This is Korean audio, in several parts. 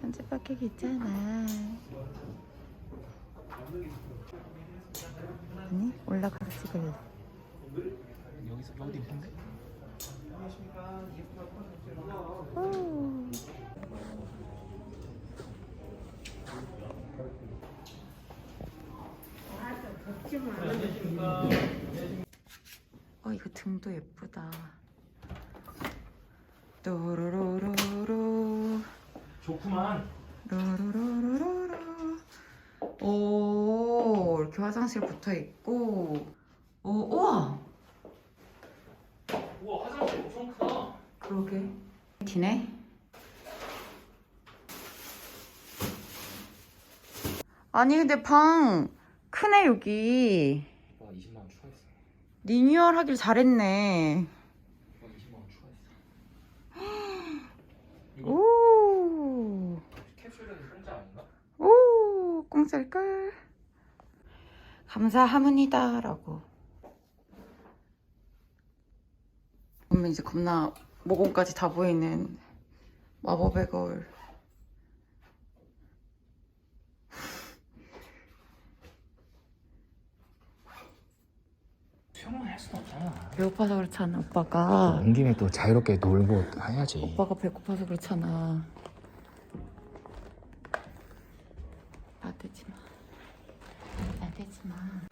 편집받기 귀찮아. 아니 올라가서 찍을래. 여기서 여기 있는데? 오. 어 이거 등도 예쁘다. 또로로로로 좋구만. 로로로로로 오 이렇게 화장실 붙어 있고 오 우와 엄청 크다. 그러게 기네 아니 근데 방 크네 여기 와 20만 원 추가했어. 리뉴얼 하길 잘했네 와 20만 원 추가했어. 이거 오, 캡슐은 공짜 아닌가? 오 공짜일걸 감사합니다 라고 보면 이제 겁나 모공까지 다 보이는 마법의 거울. 배고파서 그렇잖아 오빠가 온 김에 또 자유롭게 놀고 해야지. 오빠가 배고파서 그렇잖아. 나대지 마. 나대지 마.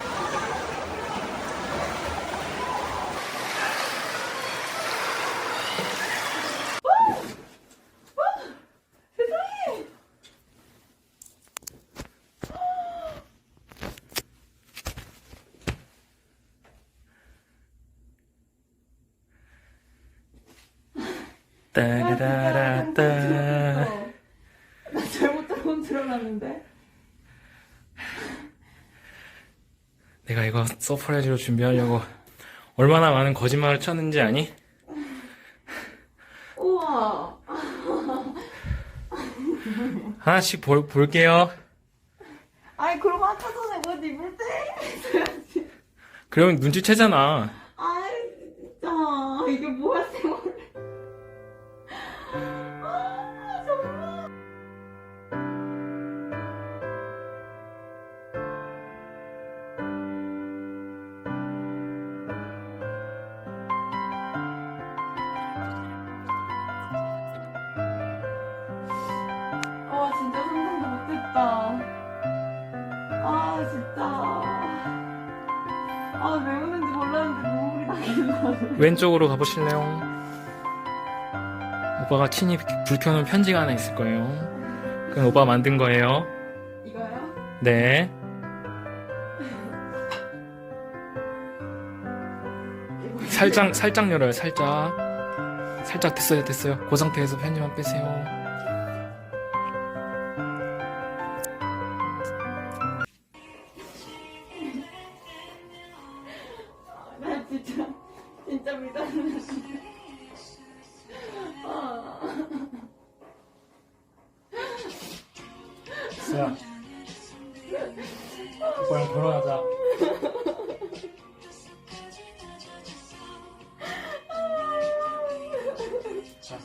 따라라따. 나 잘못 들어온 줄 알았는데. 내가 이거 서프라이즈로 준비하려고 얼마나 많은 거짓말을 쳤는지 아니? 우와. 하나씩 볼, 볼게요. 아니 그럼 아까 전에 뭐 입을 때? 그러면 눈치채잖아. 아이 진짜 이게 뭐야 생활? 못했다. 아 진짜. 아 왜 우는지 몰랐는데 눈물이 나긴 나네. 왼쪽으로 가보실래요? 오빠가 친히 불 켜놓은 편지가 하나 있을 거예요. 그건 오빠 만든 거예요. 이거요? 네. 살짝, 살짝 열어요, 살짝. 살짝 됐어요, 됐어요. 그 상태에서 편지만 빼세요. 진짜 진짜 믿었는데. 아. 자, 오빠랑 결혼하자. 자.